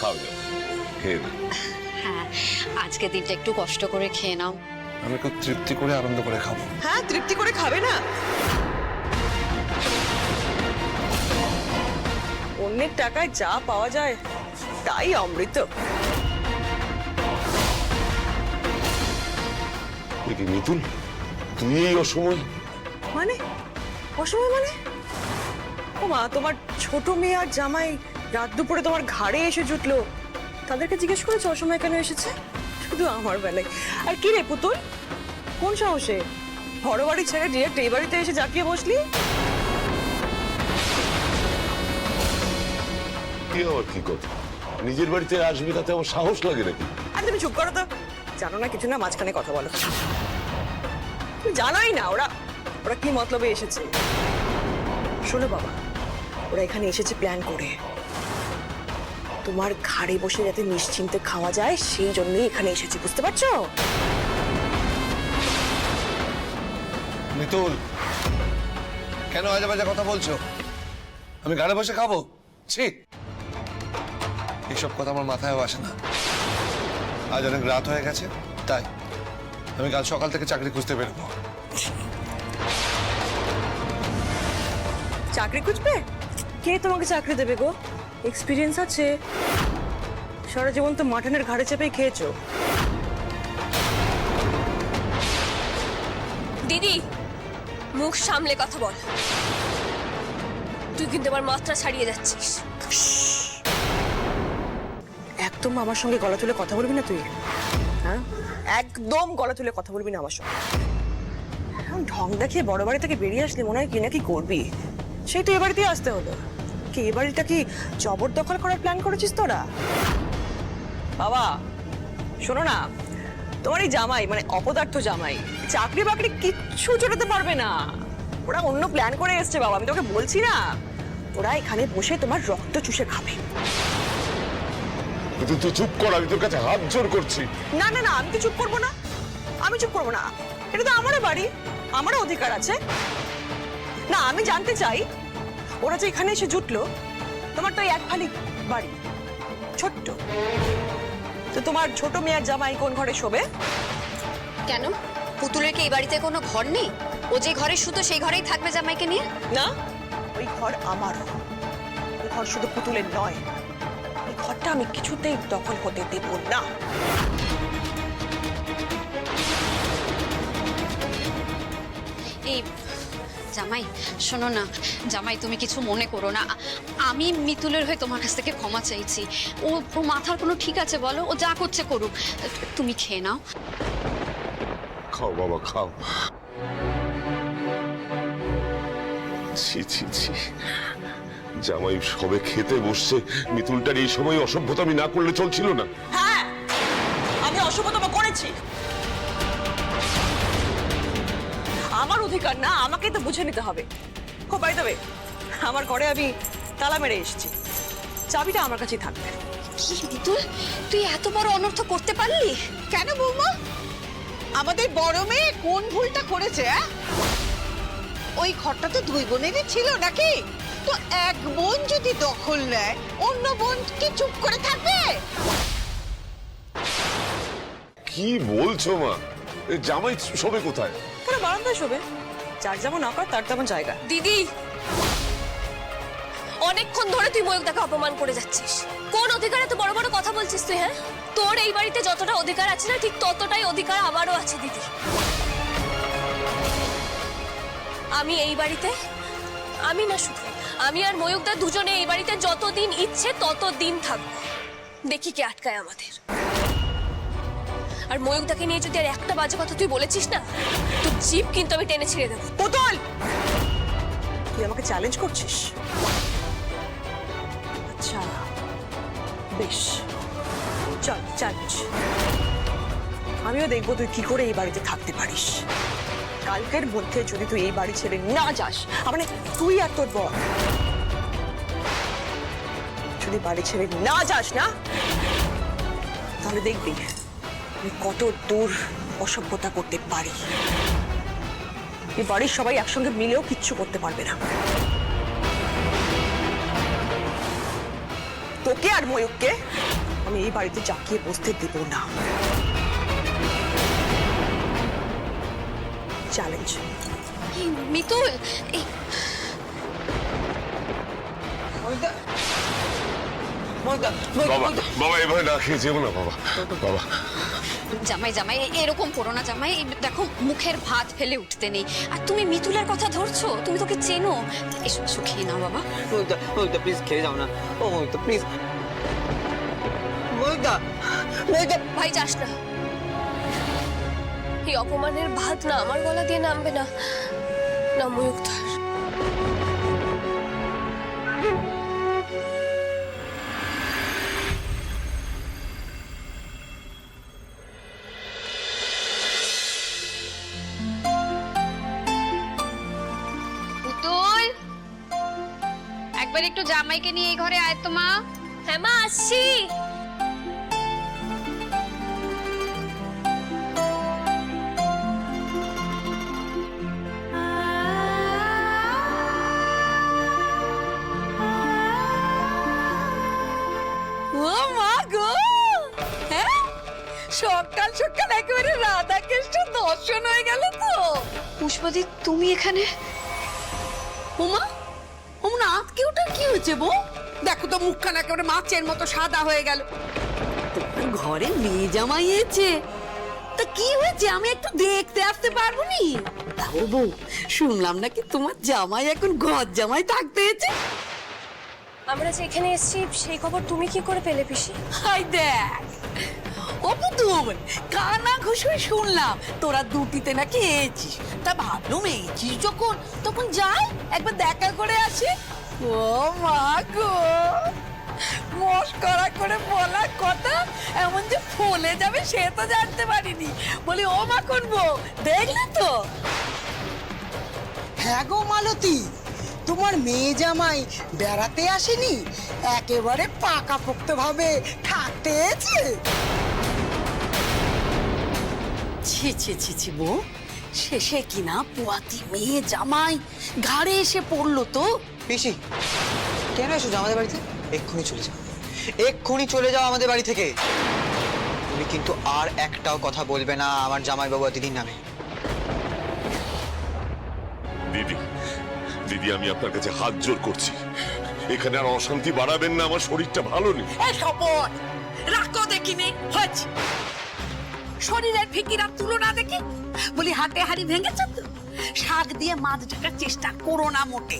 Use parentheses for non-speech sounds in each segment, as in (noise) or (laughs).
খাও যাও খেয়ে। হ্যাঁ আজকে দিনটা একটু কষ্ট করে খেয়ে নাও। আমি খুব তৃপ্তি করে আনন্দ করে খাব। হ্যাঁ তৃপ্তি করে খাবে না। অন্যের টাকায় যা পাওয়া যায় তাই অমৃত। কি মিতুল? তুই এই অসময়? মানে? অসময় মানে? ও মা তোমার ছোট মেয়ে আর জামাই রাত দুপুরে তোমার ঘাড়ে এসে জুটলো। তাদেরকে জিজ্ঞেস করেছ অসময় কেন এসেছে? শুধু আমার বেলায়। আর কি রে পুতুল? কোন সাহসে? বড় বাড়ি ছেড়ে ডিরেক্ট এই বাড়িতে এসে জাকিয়ে বসলি? কি আবার কি কথা? নিজের বাড়িতে আসবি তাতে আমার সাহস লাগে নাকি? আর তুমি চুপ করো তো। জানো না কিছু না মাঝখানে কথা বলো। তুমি জানোই না ওরা ওরা কি মতলবে এসেছে। শোনো বাবা ওরা এখানে এসেছে প্ল্যান করে। তোমার ঘাড়ে বসে যাতে নিশ্চিন্তে খাওয়া যায় সেই জন্যই এখানে এসেছি বুঝতে পারছ? মিতুল কেন আজে বাজে কথা বলছো? আমি গাড়ি বসে খাব? ছি! এইসব কথা আমার মাথায় আসে না। আজ অনেক রাত হয়ে গেছে তাই আমি কাল সকাল থেকে চাকরি খুঁজতে বেরোবো চাকরি খুঁজবে? কে তোমাকে চাকরি দেবে গো? এক্সপিরিয়েন্স আছে। সারা জীবন তো মাটনের ঘাড়ে চেপেই খেয়েছো। দিদি মুখ সামলে কথা বল। তুই কিন্তু আমার মাত্রা ছাড়িয়ে যাচ্ছিস। একদম আমার সঙ্গে গলা তুলে কথা বলবি না তুই? হ্যাঁ? একদম গলা তুলে কথা বলবি না আমার সঙ্গে। ঢং দেখিয়ে বড় বাড়ি থেকে বেরিয়ে আসলে মনে হয় কি না কি করবি? সেই তো এ বাড়িতেই আসতে হলো কি বাড়িটা কি জবরদখল করার প্ল্যান করেছিস তোরা? বাবা শোনো না তোমার এই জামাই মানে অপদার্থ জামাই চাকরি বাকরি কিচ্ছু জোটাতে পারবে না। ওরা অন্য প্ল্যান করে এসছে বাবা আমি তোকে বলছি না। ওরা এখানে বসে তোমার রক্ত চুষে খাবে। কিন্তু তুই চুপ কর আমি তোর কাছে হাত জোর করছি। না না না আমি তো চুপ করব না। আমি চুপ করব না। এটা তো আমারও বাড়ি আমারও অধিকার আছে। না আমি জানতে চাই ওরা যে এখানে এসে জুটলো তোমার তো এক ফালি বাড়ি ছোট্ট। তো তোমার ছোট মেয়ের জামাই কোন ঘরে শোবে? কেন? পুতুলের কি এই বাড়িতে কোনো ঘর নেই? ও যে ঘরে শুতো সেই ঘরেই থাকবে জামাইকে নিয়ে? না ওই ঘর আমার ওই ঘর শুধু পুতুলের নয় ওই ঘরটা আমি কিছুতেই দখল হতে দেব না। এই জামাই শোনো না জামাই তুমি কিছু মনে করো না। আমি মিতুলের হয়ে তোমার কাছ থেকে ক্ষমা চাইছি। ও ও মাথার কোনো ঠিক আছে বলো? ও যা করছে করুক। তুমি খেয়ে নাও। খাও বাবা খাও। ছি ছি ছি। জামাই সবে খেতে বসছে। মিতুলটার এই সময় অসভ্যতা আমি না করলে চলছিল না। হ্যাঁ আমি অশুভতম করেছি। অধিকার না আমাকে তো বুঝে নিতে হবে। ও বাই দেবে আমার ঘরে আমি তালা মেরে এসেছি। চাবিটা আমার কাছেই থাকবে। কি তুই এত বড় অনর্থ করতে পারলি? কেন বৌমা? আমাদের বড় মেয়ে কোন ভুলটা করেছে অ্যাঁ? ওই ঘরটা তো দুই বোনেরই ছিল নাকি? তো এক বোন যদি দখল নেয় অন্য বোন কি চুপ করে থাকবে? কি বলছো মা? জামাই সবে কোথায়? কেন বারান্দায় শোবে? যার যেমন আকার, তার তেমন জায়গা। দিদি, অনেকক্ষণ ধরে তুই ময়ূকদাকে অপমান করে যাচ্ছিস। কোন অধিকারে তো বড় বড় কথা বলছিস তুই হ্যাঁ? তোর এই বাড়িতে যতটা অধিকার আছে না, ঠিক ততটাই অধিকার আমারও আছে, দিদি। আমি এই বাড়িতে, আমি না শুধু, আমি আর ময়ূকদা দুজনে এই বাড়িতে যতদিন ইচ্ছে ততদিন থাকব। দেখি কে আটকায় আমাদের। আর ময়ূকদাকে নিয়ে যদি আর একটা বাজে কথা তুই বলেছিস না তোর জিপ কিন্তু আমি টেনে ছিঁড়ে দেবো। পুতুল তুই আমাকে চ্যালেঞ্জ করছিস? আচ্ছা বেশ। চল চ্যালেঞ্জ আমিও দেখব তুই কি করে এই বাড়িতে থাকতে পারিস। কালকের মধ্যে যদি তুই এই বাড়ি ছেড়ে না যাস মানে তুই আর তোর বল যদি বাড়ি ছেড়ে না যাস না তাহলে দেখবি আমি কত দূর অসভ্যতা করতে পারি। এই বাড়ির সবাই একসঙ্গে মিলেও কিচ্ছু করতে পারবে না। তোকে আর ময়ূককে আমি এই বাড়িতে জাকিয়ে বসতে দেব না। চ্যালেঞ্জ মিতুল বাবা বাবা এভাবে না খেয়ে যেও না বাবা বাবা। জামাই জামাই এরকম করো না জামাই। দেখো মুখের ভাত ফেলে উঠতে নেই। আর তুমি মিতুলের কথা ধরছো? তুমি তোকে চেনো? এসো এসো খেয়ে নাও বাবা। ময়ূকদা ময়ূকদা প্লিজ খেয়ে যাও না। ও ময়ূকদা প্লিজ ময়ূকদা ময়ূকদা ভাই যাস না। এই অপমানের ভাত না আমার গলা দিয়ে নামবে না। না পুতুল একটু জামাইকে নিয়ে এই ঘরে আয় তো মা। হ্যাঁ মা আসছি। গো! হ্যাঁ? সকাল সকাল একেবারে রাধা কৃষ্ণ দর্শন হয়ে গেল তো। পুষ্পদি তুমি এখানে? উমা কি হয়েছে বউ? দেখো তো মুখখানা একেবারে মাছের মতো সাদা হয়ে গেল। তোমার ঘরে মেয়ে জামাই এসেছে। তা কি হয়েছে? আমি একটু দেখতে আসতে পারব নি? তাও বউ শুনলাম নাকি তোমার জামাই এখন ঘর জামাই থাকতে এসেছে? আমরা যেখানে এসেছি সেই খবর তুমি কি করে পেলে পিসি? হাই দেখ ও পুতুল কানা ঘুষুই শুনলাম তোরা দুটিতে নাকি এসেছিস। তা ভাবলুম এসেছিস যখন তখন যাই একবার দেখা করে আসি। ও মা গো। মস্করা করে বলা কথা এমন যে ফলে যাবে সে তো জানতে পারিনি। বলি ও মা করব দেখলে তো? হ্যাঁ গো মালতী তোমার মেয়ে জামাই বেড়াতে আসেনি? একেবারে পাকাপোক্ত ভাবে থাকতে এসে ছি ছি ছি ছি বউ। শেষে কিনা পুয়াতি মেয়ে জামাই ঘাড়ে এসে পড়ল তো। পিসি কেন এসেছ আমাদের বাড়িতে? এক্ষুনি চলে যাও। এক্ষুনি চলে যাও আমাদের বাড়ি থেকে। তুমি কিন্তু আর একটাও কথা বলবে না আমার জামাইবাবু আর দিদির নামে। দিদি দিদি আমি আপনার কাছে হাত জোর করছি। এখানে আর অশান্তি বাড়াবেন না আমার শরীরটা ভালো নেই। এই শপথ! রাখো দেখিনি হচ্ছে শরীরের ফিকির আর তুলনা দেখি। বলি হাতে হাড়ি ভেঙেছ তো? শাক দিয়ে মাছ ঢাকার চেষ্টা করো না মোটে।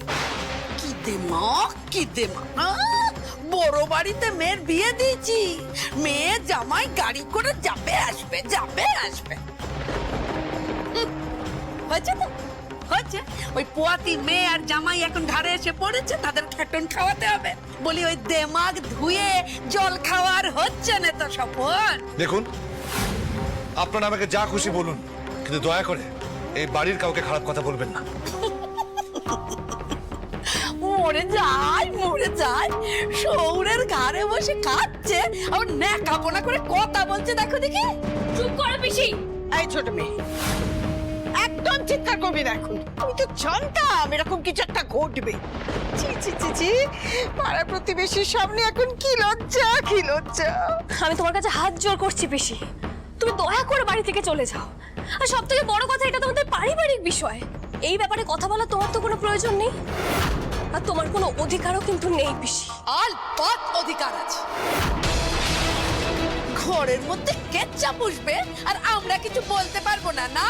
কি দেমাক কি আহ, বড় বাড়িতে মেয়ের বিয়ে দিয়েছি। মেয়ে জামাই গাড়ি করে যাবে আসবে যাবে আসবে। হয়েছে তো? হচ্ছে ওই পোয়াতি মেয়ে আর জামাই এখন ঘাড়ে এসে পড়েছে তাদের খেটন খাওয়াতে হবে। বলি ওই দেমাগ ধুয়ে জল খাওয়ার হচ্ছে না তো সফল দেখুন আপনারা আমাকে যা খুশি বলুন কিন্তু দয়া করে এই বাড়ির কাউকে খারাপ কথা বলবেন না। (laughs) মরে যায় মরে যায়। শৌরের ঘাড়ে বসে খাচ্ছে আবার ন্যাকাপনা করে কথা বলছে দেখো দেখি। চুপ করো পিসি। এই ছোট মেয়ে একদম চিৎকার করবি না এখন। আমি তো জানতাম এরকম কিছু একটা ঘটবে। ছি ছি ছি ছি পাড়া প্রতিবেশীর সামনে এখন কি লজ্জা কি লজ্জা। আমি তোমার কাছে হাত জোর করছি পিসি। তুমি দয়া করে বাড়ি থেকে চলে যাও। আর সব থেকে বড় কথা এটা তোমাদের পারিবারিক বিষয়। এই ব্যাপারে কথা বলা তোমার তো কোনো প্রয়োজন নেই। আর তোমার কোনো অধিকারও কিন্তু নেই পিসি। আল পথ অধিকার আছে। ঘরের মধ্যে কেচ্চা পুষবে আর আমরা কিছু বলতে পারব না না?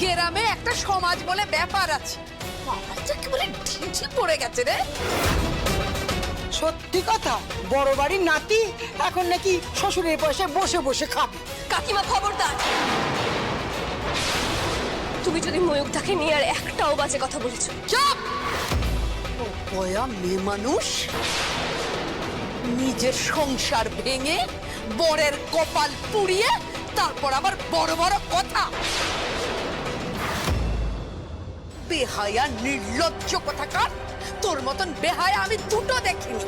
গ্রামে একটা সমাজ বলে ব্যাপার আছে। সমাজটা কি বলে ঢিঁচি পড়ে গেছে রে। সত্যি কথা বড় বাড়ির নাতি এখন নাকি শ্বশুরের পাশে বসে বসে খাবে। কাকিমা খবরদার। তুমি যদি ময়ূকটাকে নিয়ে আর একটাও বাজে কথা বলেছ। চুপ! বয়া মেয়ে মানুষ? নিজের সংসার ভেঙে, বরের কপাল পুড়িয়ে, তারপর আবার বড় বড় কথা। বেহায়া, নির্লজ্জ কথাকার, তোর মতন বেহায়া আমি দুটো দেখিনি।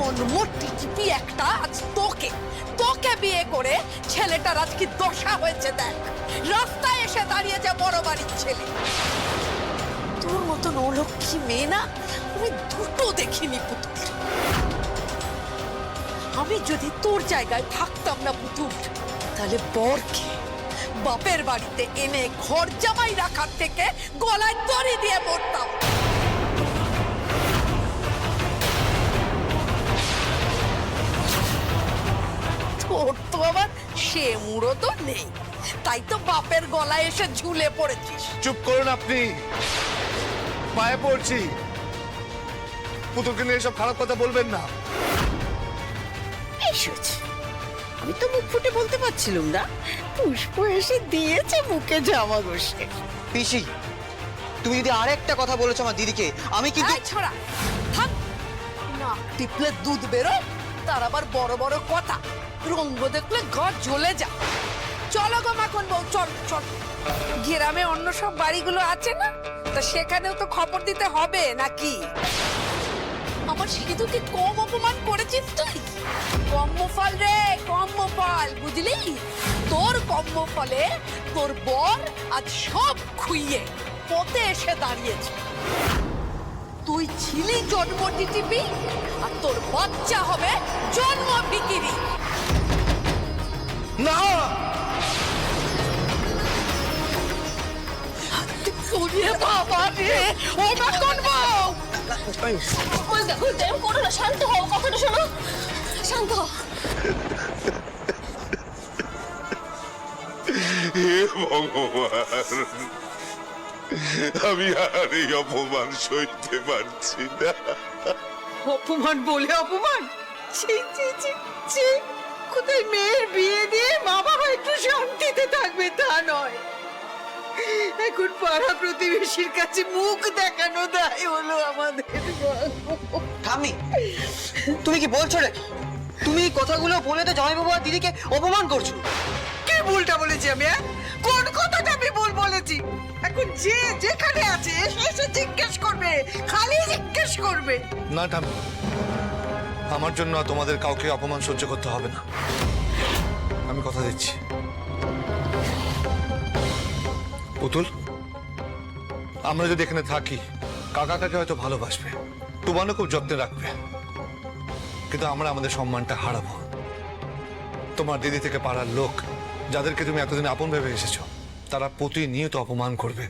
জন্ম টিচিপি একটা আজ তোকে? তোকে বিয়ে করে ছেলেটার আজ কি দশা হয়েছে দেখ। রাস্তায় এসে দাঁড়িয়েছে বড় বাড়ির ছেলে। তোর মতো মতন অলক্ষী মেয়ে না? আমি দুটো দেখিনি পুতুল। আমি যদি তোর জায়গায় থাকতাম না পুতুল, তাহলে বরকে বাপের বাড়িতে এনে ঘর জামাই রাখার থেকে গলায় দড়ি দিয়ে মরতাম তোর তো আবার সে মুড়ো তো নেই। তাই তো বাপের গলায় এসে ঝুলে পড়েছিস। চুপ করুন আপনি। পায়ে পড়ছি। পুতুলকে নিয়ে এসব খারাপ কথা বলবেন না। এসেছে। আমি তো মুখ ফুটে বলতে পারছিলাম না। পুষ্প এসে দিয়েছে মুখে জামা বসে পিসি তুমি যদি আরেকটা কথা বলেছ আমার দিদিকে আমি কিন্তু এই ছড়া থাম। না টিপলে দুধ বেরো তার আবার বড় বড় কথা। রঙ্গ দেখলে ঘর জ্বলে যা চলো গো মাখন বউ, চল চল। গ্রামে অন্য সব বাড়িগুলো আছে না? তা সেখানেও তো খবর দিতে হবে নাকি? আমার সিঁদুরকে কম অপমান করেছিস তুই? কম্মফল রে, কম্মফল, বুঝলি? তোর কম্মফলে তোর বর আজ সব খুইয়ে, পথে এসে দাঁড়িয়েছে। তুই ছিলি জন্ম টিটিপি আর তোর বাচ্চা হবে জন্ম ভিকিরি না। ওরে বাবা রে ও মা কোন বউ? ময়ূকদা এরকম করো না শান্ত হও কথাটা শোনো। শান্ত হও। হে ভগবান আমি আর এই অপমান সইতে পারছি না। অপমান বলে অপমান? ছি ছি ছি ছি। কোথায় মেয়ের বিয়ে দিয়ে মা বাবা একটু শান্তিতে থাকবে তা নয়। এখন পাড়া প্রতিবেশীর কাছে মুখ দেখানো দায় হলো আমাদের ঠাম্মি তুমি কি বলছো রে তুমি এই কথাগুলো বলে তো জামাইবাবু আর দিদিকে অপমান করছ। কি ভুলটা বলেছি আমি হ্যাঁ? কোন কথাটা আমি ভুল বলেছি? এখন যে যেখানে আছে এসে এসে জিজ্ঞেস করবে খালি জিজ্ঞেস করবে। না ঠাম্মি। আমার জন্য তোমাদের কাউকে অপমান সহ্য করতে হবে না। আমি কথা দিচ্ছি। পুতুল, আমরা যদি এখানে থাকি, কাকা কাকে হয়তো ভালোবাসবে? তোমারও খুব যত্নে রাখবে। কিন্তু আমরা আমাদের সম্মানটা হারাবো। তোমার দিদি থেকে পাড়ার লোক, যাদেরকে তুমি এতদিন আপন ভেবে এসেছ, তারা প্রতিনিয়ত অপমান করবে।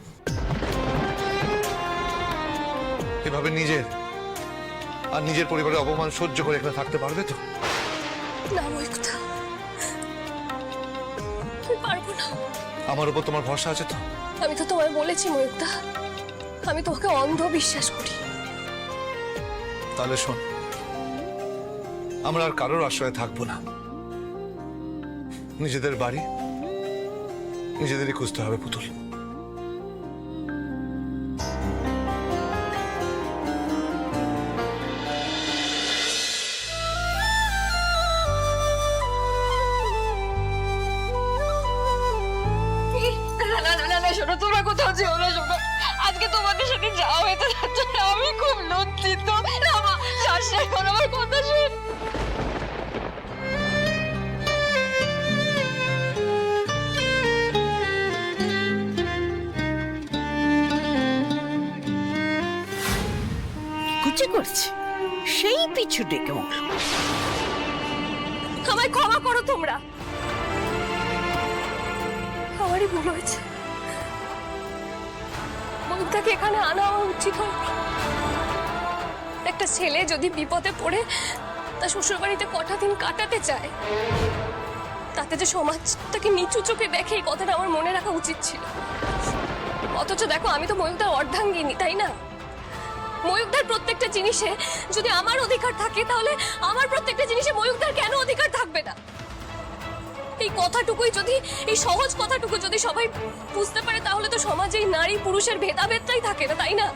এভাবে নিজের আর নিজের পরিবারের অপমান সহ্য করে এখানে থাকতে পারবে তো? না ময়ূকদা পারব না। আমার উপর তোমার ভরসা আছে তো? আমি তো তোমায় বলেছি ময়ূকদা আমি তোমাকে অন্ধ বিশ্বাস করি। তাহলে শোন আমরা আর কারোর আশ্রয়ে থাকব না। নিজেদের বাড়ি নিজেদেরই খুঁজতে হবে পুতুল। করছে? সেই পিছু ডেকে আমায় ক্ষমা করো তোমরা। আমারই ভুল হয়েছে। মমতাকে এখানে আনা আমার উচিত হয় একটা ছেলে যদি বিপদে পড়ে, তার শ্বশুর বাড়িতে কটা দিন কাটাতে চায়, তাতে যে সমাজ তাকে নিচু চোখে দেখে এই কথাটা আমার মনে রাখা উচিত ছিল। অথচ দেখো, আমি তো ময়ূকদার অর্ধাঙ্গিনী, তাই না? ময়ূকদার প্রত্যেকটা জিনিসে যদি আমার অধিকার থাকে, তাহলে আমার প্রত্যেকটা জিনিসে ময়ূকদার কেন অধিকার থাকবে না? এই কথাটুকুই যদি, এই সহজ কথাটুকু যদি সবাই বুঝতে পারে, তাহলে তো সমাজে এই নারী পুরুষের ভেদাভেদটাই থাকে না, তাই না?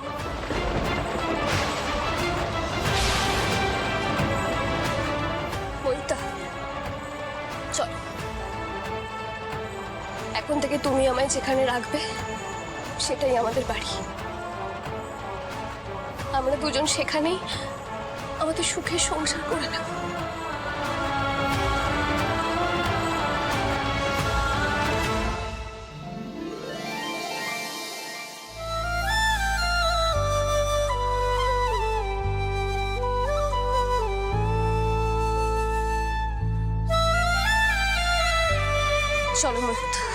চল। এখন থেকে তুমি আমায় যেখানে রাখবে, সেটাই আমাদের বাড়ি। আমরা দুজন সেখানেই আমাদের সুখে সংসার করে নেব। চলো মা।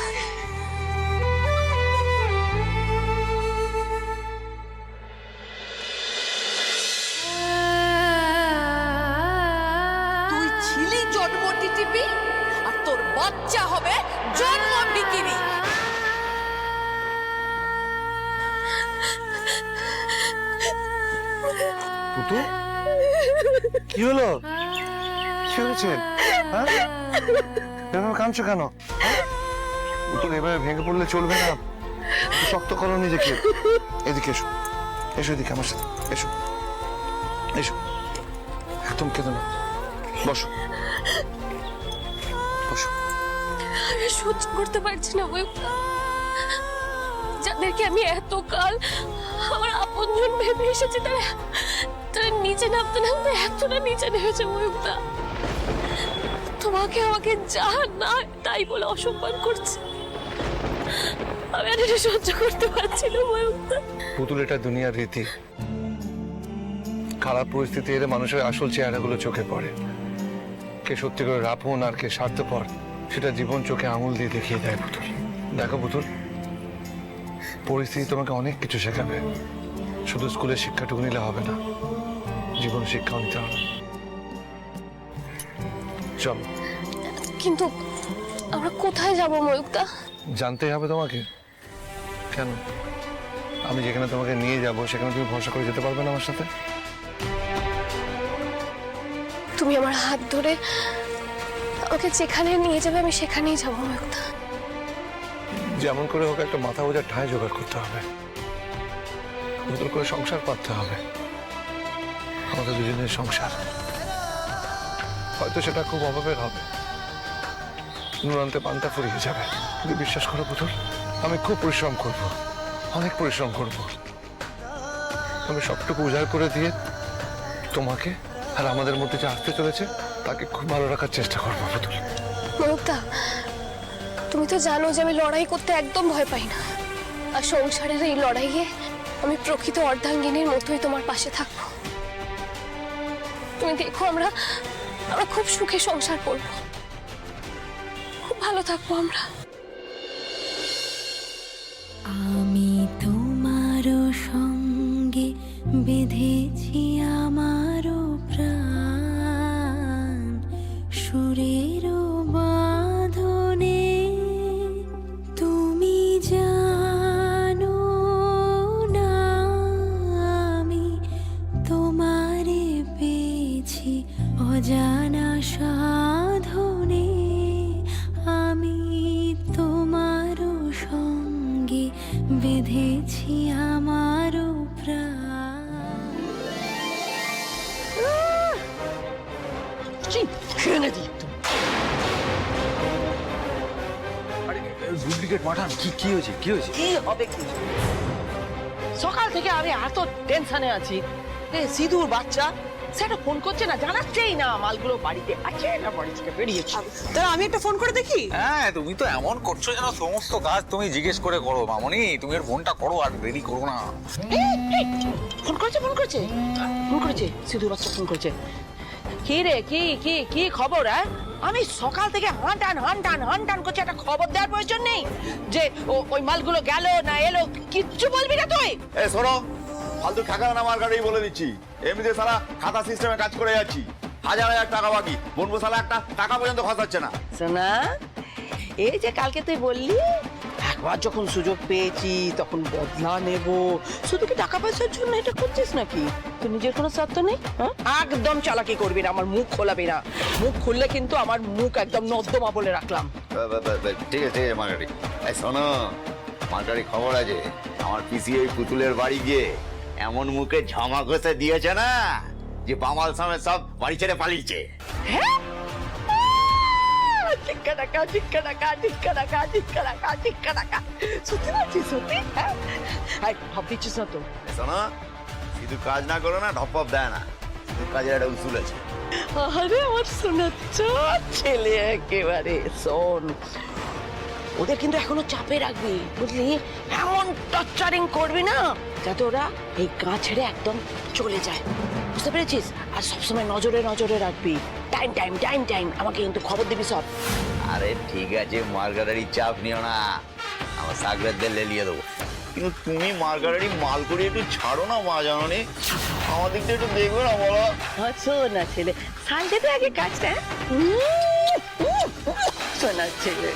কাঁদছো কেন? পুতুল ভেঙে পড়লে চলবে না। শক্ত করো নিজেকে। এদিকে এসো। এসো এদিকে আমার সাথে। এসো। এসো। একদম কেঁদো না। বসো। বসো। আমি সহ্য করতে পারছি না ময়ূক্তা যাদেরকে আমি এতকাল আমার আপনজন ভেবে এসেছি, তারা তারা নিচে নামতে নামতে এতটা নিচে নেমেছে ময়ূক্তা তোমাকে আমাকে যা না তাই বলে অসম্মান করছে। আমি আর এটা সহ্য করতে পারছি না পুতুল এটা দুনিয়ার রীতি। খারাপ পরিস্থিতি এলে মানুষের আসল চেহারাগুলো চোখে পড়ে। কে সত্যি করে রাপন আর কে স্বার্থপর, সেটা জীবন চোখে আঙুল দিয়ে দেখিয়ে দেয় পুতুল। দেখো পুতুল, পরিস্থিতি তোমাকে অনেক কিছু শেখাবে। শুধু স্কুলের শিক্ষাটুকু নিলে হবে না, জীবন শিক্ষাও নিতে হবে। চলো। কিন্তু আমরা কোথায় যাব ময়ূক্তা জানতেই হবে তোমাকে। কেন? আমি যেখানে তোমাকে নিয়ে যাব সেখানে তুমি ভরসা করে যেতে পারবে না আমার সাথে? তুমি আমার হাত ধরে আমাকে যেখানে নিয়ে যাবে আমি সেখানেই যাব ময়ূক্তা যেমন করে হোক একটা মাথা বোঝার ঠাঁই জোগাড় করতে হবে। নতুন করে সংসার পাততে হবে। আমাদের দুজনের সংসার। হয়তো সেটা খুব অভাবের হবে। নুরান্তে পান্তা ফুরিয়ে যাবে। কিন্তু বিশ্বাস করো পুতুল? আমি খুব পরিশ্রম করব। অনেক পরিশ্রম করব। আমি সবটুকু উজাড় করে দিয়ে তোমাকে আর আমাদের মধ্যে যে আসতে চলেছে, তাকে খুব ভালো রাখার চেষ্টা করব, পুতুল। মমতা, তুমি তো জানো যে আমি লড়াই করতে একদম ভয় পাই না। আর সংসারের এই লড়াইয়ে আমি প্রকৃত অর্ধাঙ্গিনীর মতোই তোমার পাশে থাকব। তুমি দেখো আমরা আমরা খুব সুখে সংসার করব। ভালো থাকবো আমরা কি হয়েছে? কি হয়েছে? কি হবে কি? সকাল থেকে আমি এত টেনশনে আছি। এ সিধুর বাচ্চা সেটা ফোন করছে না জানাচ্ছেই না মালগুলো বাড়িতে আছে না বাড়ি থেকে বেরিয়েছে। তাহলে আমি একটা ফোন করে দেখি। হ্যাঁ তুমি তো এমন করছ যেন সমস্ত কাজ তুমি জিজ্ঞেস করে করো মামনি। তুমি এর ফোনটা করো আর দেরি করো না। ফোন করেছে ফোন করেছে। ফোন করেছে সিধুর বাচ্চা ফোন করেছে। কি রে কি কি কি খবর হ্যাঁ? আমি সকাল থেকে হনটান হনটান হনটান করছি একটা খবর দেওয়ার প্রয়োজন নেই যে ওই মালগুলো গেল না এলো কিচ্ছু বলবি না তুই? এ শোনো ফালতু খাকা না আমার গাড়ি বলে দিচ্ছি। এমনিতে সারা খাতা সিস্টেমে কাজ করে যাচ্ছি। হাজার হাজার টাকা বাকি। বনবো সালা একটা টাকা পর্যন্ত খসাচ্ছে না। শোনা এই যে কালকে তুই বললি একবার যখন সুযোগ পেয়েছি তখন বদলা নেব। শুধু কি টাকা পয়সার জন্য এটা করছিস নাকি? তুই নিজের কোনো স্বার্থ নেই হ্যাঁ? একদম চালাকি করবি না আমার মুখ খোলাবি না। মুখ খুললে কিন্তু আমার মুখ একদম নর্দমা বলে রাখলাম। ঠিক আছে ঠিক আছে মার্গারি এই শোনো মার্গারি খবর আছে আমার পিসি ওই পুতুলের বাড়ি গিয়ে এমন মুখে ঝামা ঘষে দিয়েছে না যে বামাল সামনে সব বাড়ি ছেড়ে পালিয়েছে। টিক্কা টাকা টিক্কা টাকা টিক্কা টাকা টিক্কা টাকা টিক্কা টাকা সত্যি বলছিস সত্যি হ্যাঁ ভাব দিচ্ছিস না তো শোনো শুধু কাজ না করো না ঢপ দেয় না। শুধু কাজের একটা উসুল আছে। আরে আমার শোনাচ্ছ ছেলে একেবারে শোন। ওদের কিন্তু এখনও চাপে রাখবি বুঝলি? এমন টর্চারিং করবি না যাতে ওরা এই গা ছেড়ে একদম চলে যায়। বুঝতে পেরেছিস? আর সবসময় নজরে নজরে রাখবি। টাইম টাইম টাইম টাইম আমাকে কিন্তু খবর দিবি সব। আরে ঠিক আছে মার্গারারি চাপ নিও না। আমার সাগরেরদের লেলিয়ে দেবো। কিন্তু তুমি মার্গারারি মাল করে একটু ছাড়ো না মা জাননি। আমার দিকটা একটু দেখবে না বলো। না ছেলে। সাইডে তো আগে কাজটা শোনা ছেলে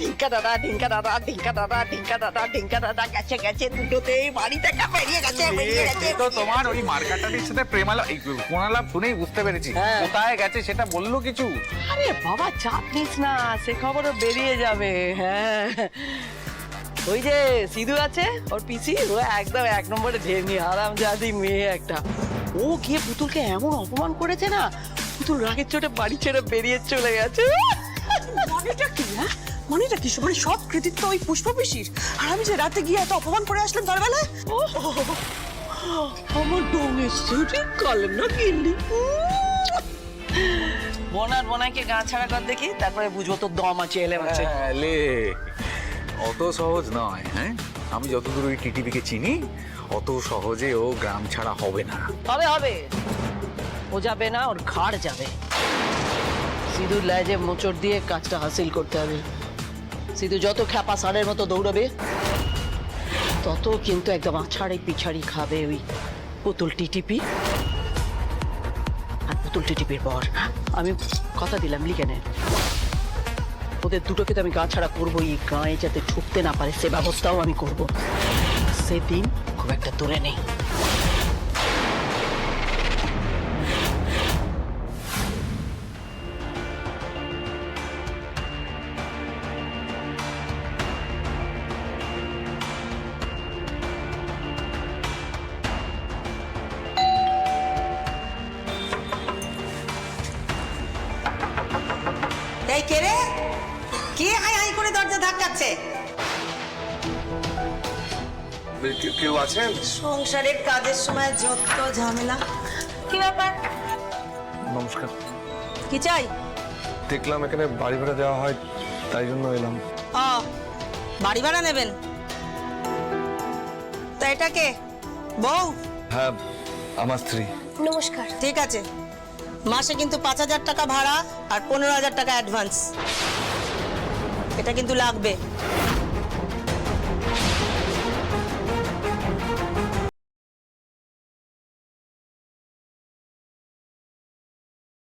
ঢিঙ্কা দাদা ঢিঙ্কা দাদা ঢিঙ্কা দাদা ঢিঙ্কা দাদা ঢিঙ্কা দাদা গেছে গেছে দুটোতেই বাড়ি থেকে বেরিয়ে গেছে। বেরিয়ে গেছে তো তোমার ওই মার্কাটারির সাথে প্রেমালাপ এই কোনালাপ শুনেই বুঝতে পেরেছি। হ্যাঁ। কোথায় গেছে সেটা বলল কিছু? আরে বাবা চাপ নিস না সে খবরও বেরিয়ে যাবে হ্যাঁ। ওই যে সিধু আছে ওর পিসি ও একদম এক নম্বরে ধেমনি হারাম জাদি মেয়ে একটা। ও গিয়ে পুতুলকে এমন অপমান করেছে না পুতুল রাগের চোটে বাড়ি ছেড়ে বেরিয়ে চলে গেছে। মনেটা কি হ্যাঁ? মনেটা কি মানে সব কৃতিত্ব ওই পুষ্প পিসির? আর আমি যে রাতে গিয়ে এত অপমান করে আসলাম তার বেলায়? ও আমার ডোমেস্টিক কলম না কিনলি বোনার বোনাকে গা ছাড়া কর দেখি তারপরে বুঝব তো দম আছে এলে আছে। হ্যাঁ, লে অত সহজ নয় হ্যাঁ? আমি যতদূর ওই টিটিভিকে চিনি অত সহজে ও গ্রাম ছাড়া হবে না। হবে হবে। ও যাবে না ওর ঘাড় যাবে। সিধুর লেজে মোচড় দিয়ে কাজটা হাসিল করতে হবে। সিধু যত খ্যাপা সারের মতো দৌড়াবে, তত কিন্তু একদম আছাড়ি পিছাড়ি খাবে ওই পুতুল টিটিপি। আর পুতুল টিটিপির পর আমি কথা দিলাম লিখে নে। ওদের দুটোকে তো আমি গা ছাড়া করব এই গায়ে যাতে ঢুকতে না পারে, সে ব্যবস্থাও আমি করব। সেদিন খুব একটা দূরে নেই। কে রে? কে হাই হাই করে দরজা ধাক্কাচ্ছে? কেউ আছেন? সংসারের কাজের সময় যত ঝামেলা। কি ব্যাপার? নমস্কার। কি চাই? দেখলাম এখানে বাড়ি ভাড়া দেওয়া হয় তাই জন্য এলাম। ও বাড়ি ভাড়া নেবেন? তা এটা কে? বউ? হ্যাঁ আমার স্ত্রী। নমস্কার। ঠিক আছে। মাসে কিন্তু পাঁচ হাজার টাকা ভাড়া আর পনেরো হাজার টাকা অ্যাডভান্স এটা কিন্তু লাগবে।